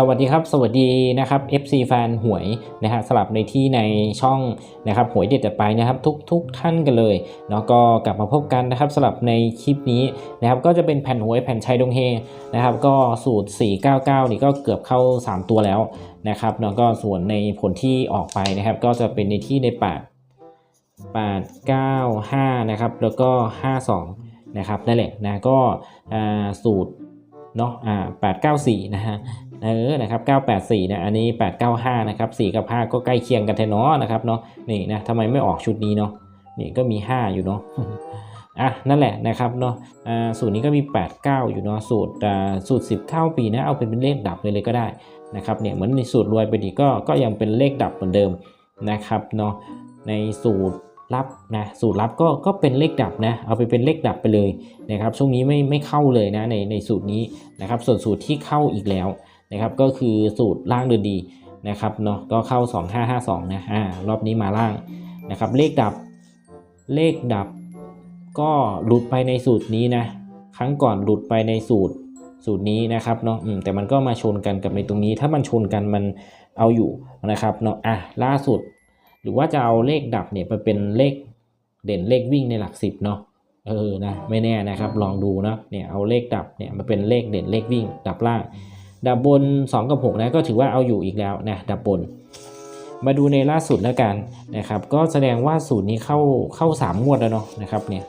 สวัสดีครับ สวัสดีนะครับ FC แฟนหวยนะฮะสลับในที่ในช่องนะครับหวยเด็ดจัดไปนะครับทุกทุกท่านกันเลยเนาะก็กลับมาพบกันนะครับสลับในคลิปนี้นะครับก็จะเป็นแผ่นหวยแผ่นชัยดงเฮนะครับก็สูตร 499 นี่ก็เกือบเข้า 3 ตัวแล้วนะครับเนาะก็ส่วนในผลที่ออกไปนะครับ ก็จะเป็นในที่ใน8 8 9 5นะครับแล้วก็ 52นะครับนั่นแหละนะก็สูตรเนาะอ่า894นะฮะ เออนะครับ984นะอันนี้ 895นะครับ4กับ 5 ก็ใกล้เคียงกันแท้เนาะนะครับเนาะนี่นะทำไมไม่ออกชุดนี้เนาะนี่ก็มี 5 อยู่เนาะอะนั่นแหละนะครับเนาะสูตรนี้ก็มี 89 อยู่เนาะสูตรสูตร10เข้าปีนะเอาเป็นเป็นเลขดับเลยเลยก็ได้นะครับเนี่ยเหมือนในสูตรรวยไปดีก็ก็ยังเป็นเลขดับเหมือนเดิมนะครับเนาะในสูตรลับนะสูตรลับก็ก็เป็นเลขดับนะเอาไปเป็นเลขดับไปเลยนะครับช่วงนี้ไม่ไม่เข้าเลยนะในในสูตรนี้นะครับส่วนสูตรที่เข้าอีกแล้ว นะครับก็คือสูตรล่างเดินดีนะครับเนาะก็เข้า 2552นะอ่ารอบนี้มาล่างนะครับเลขดับเลขดับ ก็หลุดไปในสูตรนี้นะครั้งก่อนหลุดไปในสูตรสูตรนี้นะครับเนาะแต่มันก็มาชนกันกับในตรงนี้ ถ้ามันชนกันมันเอาอยู่นะครับเนาะอะล่าสุด หรือว่าจะเอาเลขดับเนี่ยไปเป็นเลขเด่นเลขวิ่งในหลักสิบเนาะเออนะไม่แน่นะครับลองดูนะเนี่ยเอาเลขดับเนี่ยมาเป็นเลขเด่นเลขวิ่งดับล่าง ดับบน 2 กับ 6 นะก็ถือว่าเอาอยู่อีกแล้วนะดับบน มาดูในล่าสุดแล้วกันนะครับก็แสดงว่าสูตรนี้เข้าเข้า 3 งวดแล้วเนาะนะครับเนี่ย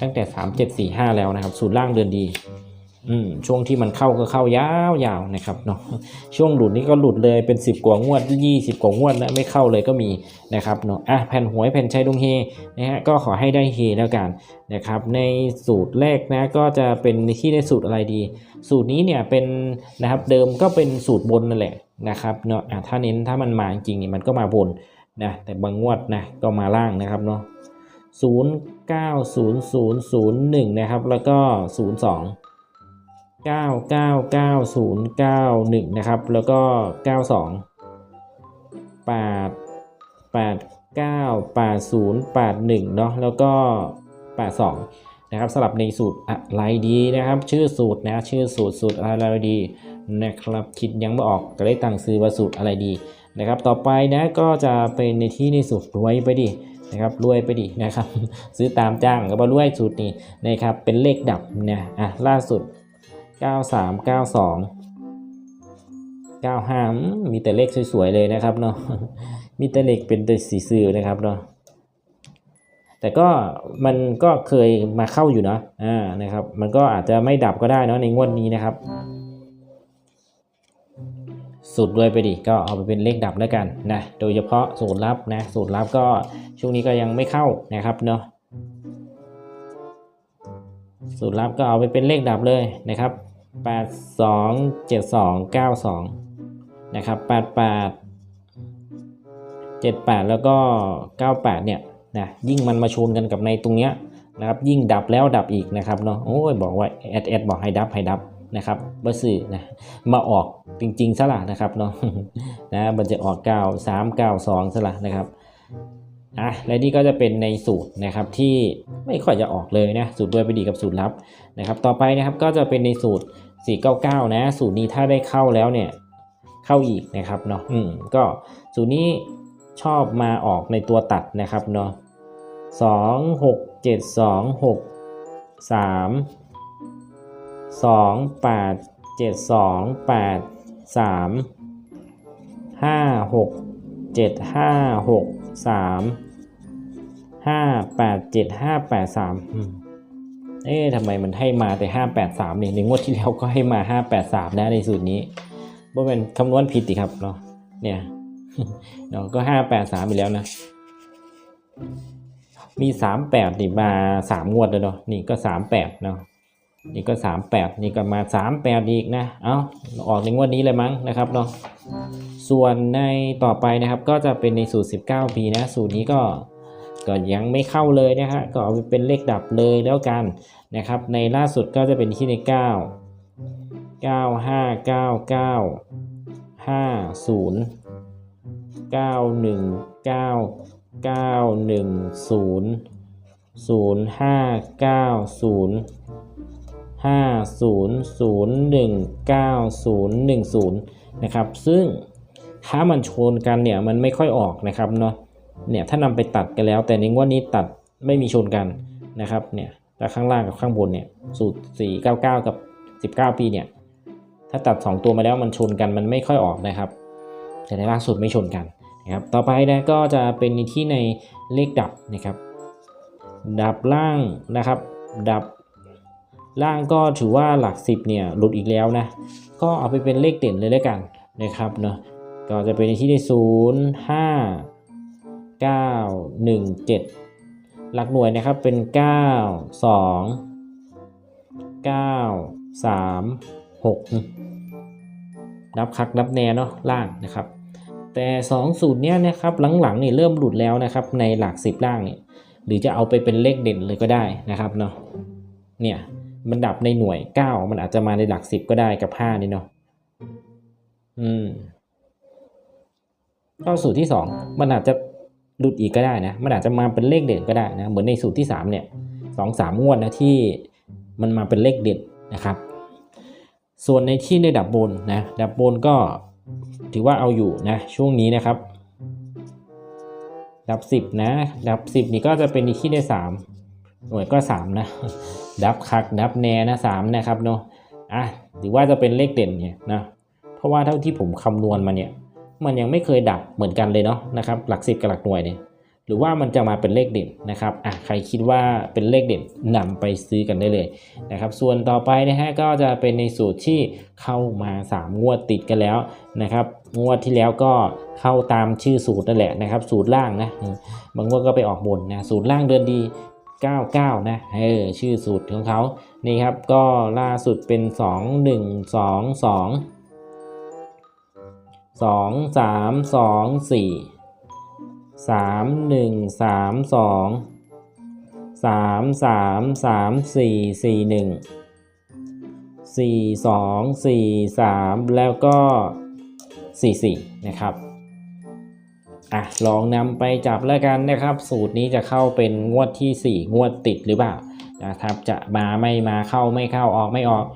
ตั้งแต่ 3 7 4 5 แล้วนะครับสูตรล่างเดือนดี อืมช่วงที่มันเข้าก็เข้ายาวๆนะครับเนาะช่วงหลุดนี้ก็หลุดเลยเป็น 10 กว่างวด 20 กว่างวดนะไม่เข้าเลยก็มีนะครับเนาะอะแผ่นหวยแผ่นชัยดงเฮนะฮะก็ขอให้ได้เฮแล้วกันนะครับในสูตรแรกนะก็จะเป็นที่ในสูตรอะไรดี สูตรนี้เนี่ยเป็นนะครับเดิมก็เป็นสูตรบนนั่นแหละนะครับเนาะอะถ้าเน้นถ้ามันมาจริงนี่มันก็มาบนนะแต่บางงวดนะก็มาล่างนะครับเนาะศูนย์เก้าศูนย์ศูนย์ศูนย์หนึ่งนะครับแล้วก็ศู นย์สองเก้าเก้าเก้าศูนย์เก้าหนึ่งนะครับ แล้วก็เก้าสองแปดแปดเก้าแปดศูนย์แปดหนึ่งเนาะแล้วก็แปดสองนะครับสลับในสูตรอะไรดีนะครับ ชื่อสูตรนะชื่อสูตรสูตรอะไรดีนะครับคิดยังไม่ออกก็ได้ตั้งซื้อว่าสูตรอะไรดีนะครับ ต่อไปนะก็จะเป็นในที่ในสูตรรวยไปดินะครับรวยไปดินะครับ ซื้อตามจ้างก็มารวยสูตรนี้นะครับเป็นเลขดับเนี่ยอะล่าสุด 93 92 95 มีแต่เลขสวยๆเลยนะครับเนาะมีแต่เลขเป็นตัวสีซื่อนะครับเนาะแต่ก็มันก็เคยมาเข้าอยู่เนาะอ่านะครับ มันก็อาจจะไม่ดับก็ได้เนาะในงวดนี้นะครับ สูตรรวยไปดิก็เอาไปเป็นเลขดับแล้วกันนะโดยเฉพาะสูตรลับนะสูตรลับก็ช่วงนี้ก็ยังไม่เข้านะครับเนาะสูตรลับก็เอาไปเป็นเลขดับเลยนะครับ 8 2 7 2 9 2 นะครับ 88 78 แล้วก็ 98 เนี่ยนะยิ่งมันมาชนกันกับในตรงเนี้ยนะครับยิ่งดับแล้วดับอีกนะครับเนาะโอ้ยบอกว่าแอดแอดบอกให้ดับให้ดับนะครับเบอร์สื่อนะมาออกจริงๆซะละนะครับเนาะนะมันจะออก 9 3 9 2ซะละนะครับ อะและนี่ก็จะเป็นในสูตรนะครับที่ไม่ค่อยจะออกเลยนะสูตรด้วยไปดีกับสูตรลับนะครับ ต่อไปนะครับก็จะเป็นในสูตร 499 นะ สูตรนี้ถ้าได้เข้าแล้วเนี่ยเข้าอีกนะครับเนาะอืมก็สูตรนี้ชอบมาออกในตัวตัดนะครับเนาะสองหกเจ็ดสองหกสามสองแปดเจ็ดสองแปดสามห้าหกเจ็ดห้าหก สามห้าแปดเจ็ดห้าแปดสามเอ๊ะทำไมมันให้มาแต่ห้าแปดสามเนี่ยในงวดที่แล้วก็ให้มาห้าแปดสามนะในสูตรนี้ว่าเป็นคำนวณผิดดิครับเนาะเนี่ยเนาะก็ห้าแปดสามอีกแล้วนะมีสามแปดนี่มาสามงวดเลยเนาะนี่ก็สามแปดเนาะ นี่ก็สามแปดนี่ก็มาสามแปดอีกนะเอาออกในงวดนี้เลยมั้งนะครับเนาะส่วนในต่อไปนะครับก็จะเป็นในสูตร 19 ปีนะสูตรนี้ก็ก็ยังไม่เข้าเลยนะฮะก็เอาไปเป็นเลขดับเลยแล้วกันนะครับ ในล่าสุดก็จะเป็นที่ใน 9 9 5 9 9 5 0 9 1 9 9 1 0 0 5 9 0 5 0 0 1 9 0 1 0 นะครับ ซึ่งถ้ามันชนกันเนี่ยมันไม่ค่อยออกนะครับเนาะ เนี่ยถ้านำไปตัดกันแล้ว แต่ในงวดนี้ตัดไม่มีชนกันนะครับ เนี่ยแต่ข้างล่างกับข้างบนเนี่ยสูตร 499 กับ 19 ปีเนี่ย ถ้าตัด 2 ตัวมาแล้วมันชนกันมันไม่ค่อยออกนะครับ แต่ในล่าสุดไม่ชนกันนะครับ ต่อไปนะก็จะเป็นที่ในเลขดับนะครับ ดับล่างนะครับ ดับ ล่างก็ถือว่าหลัก 10เนี่ยหลุดอีกแล้วนะ ก็เอาไปเป็นเลขเด่นเลยแล้วกันนะครับเนาะก็จะเป็นที่ได้ศูนย์ห้าเก้าหนึ่งเจ็ดหลักหน่วยนะครับเป็นเก้าสองเก้าสามหกนับคักนับแนเนาะล่างนะครับ แต่สองสูตรเนี้ยนะครับหลังๆนี่เริ่มหลุดแล้วนะครับในหลักสิบล่างเนี่ยหรือจะเอาไปเป็นเลขเด่นเลยก็ได้นะครับเนาะเนี่ย มันดับในหน่วย 9 มันอาจจะมาในหลัก 10 ก็ได้กับ 5 นี่เนาะอืมก็สูตรที่ 2 มันอาจจะหลุดอีกก็ได้นะ มันอาจจะมาเป็นเลขเด่นก็ได้นะ เหมือนในสูตรที่ 3 เนี่ยสองสามงวดนะที่มันมาเป็นเลขเด่นนะครับ ส่วนในที่ในดับบนนะดับบนก็ถือว่าเอาอยู่นะช่วงนี้นะครับ ดับ 10 นะ ดับ 10 นี่ก็จะเป็นในที่ได้3 หน่วยก็ 3 นะ ดับคักดับแนนะสามนะครับเนาะอะหรือว่าจะเป็นเลขเด่นเนี่ยนะเพราะว่าเท่าที่ผมคำนวณมาเนี่ยมันยังไม่เคยดับเหมือนกันเลยเนาะนะครับหลักสิบกับหลักหน่วยเนี่ยหรือว่ามันจะมาเป็นเลขเด่นนะครับอะใครคิดว่าเป็นเลขเด่นนำไปซื้อกันได้เลยนะครับส่วนต่อไปนะฮะก็จะเป็นในสูตรที่เข้ามา 3 งวดติดกันแล้วนะครับงวดที่แล้วก็เข้าตามชื่อสูตรนั่นแหละนะครับสูตรล่างนะบางงวดก็ไปออกบนนะสูตรล่างเดินดี 99 นะ เออ ชื่อสูตรของเขา นี่ครับ ก็ล่าสุดเป็น 2 1 2 2 2 3 2 4 3 1 3 2 3 3 3 4 4 1 4 2 4 3 แล้วก็ 4 4 นะครับ อะลองนำไปจับแล้วกันนะครับ สูตรนี้จะเข้าเป็นงวดที่ 4 งวดติดหรือเปล่านะครับ จะมาไม่มาเข้าไม่เข้าออกไม่ออก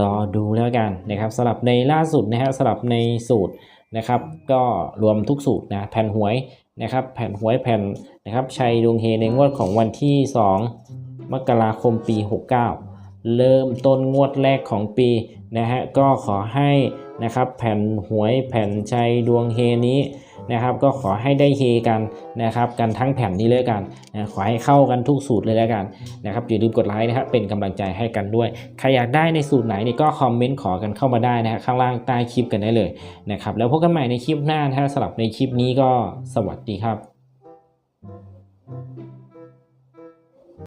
รอดูแล้วกันนะครับสำหรับในล่าสุดนะฮะสำหรับในสูตรนะครับ ก็รวมทุกสูตรนะแผ่นหวยนะครับ แผ่นหวยแผ่นนะครับชัยดวงเฮในงวดของวันที่ 2 มกราคมปี 69 เริ่มต้นงวดแรกของปีนะฮะก็ขอให้นะครับแผ่นหวยแผ่นชัยดวงเฮนี้ นะครับ ก็ขอให้ได้เฮกันนะครับกันทั้งแผ่นนี้เลยกันนะขอให้เข้ากันทุกสูตรเลยแล้วกันนะครับอย่าลืมกดไลค์นะครับเป็นกำลังใจให้กันด้วยใครอยากได้ในสูตรไหนนี่ก็คอมเมนต์ขอกันเข้ามาได้นะฮะข้างล่างใต้คลิปกันได้เลยนะครับแล้วพบกันใหม่ในคลิปหน้านะฮะสำหรับในคลิปนี้ก็สวัสดีครับ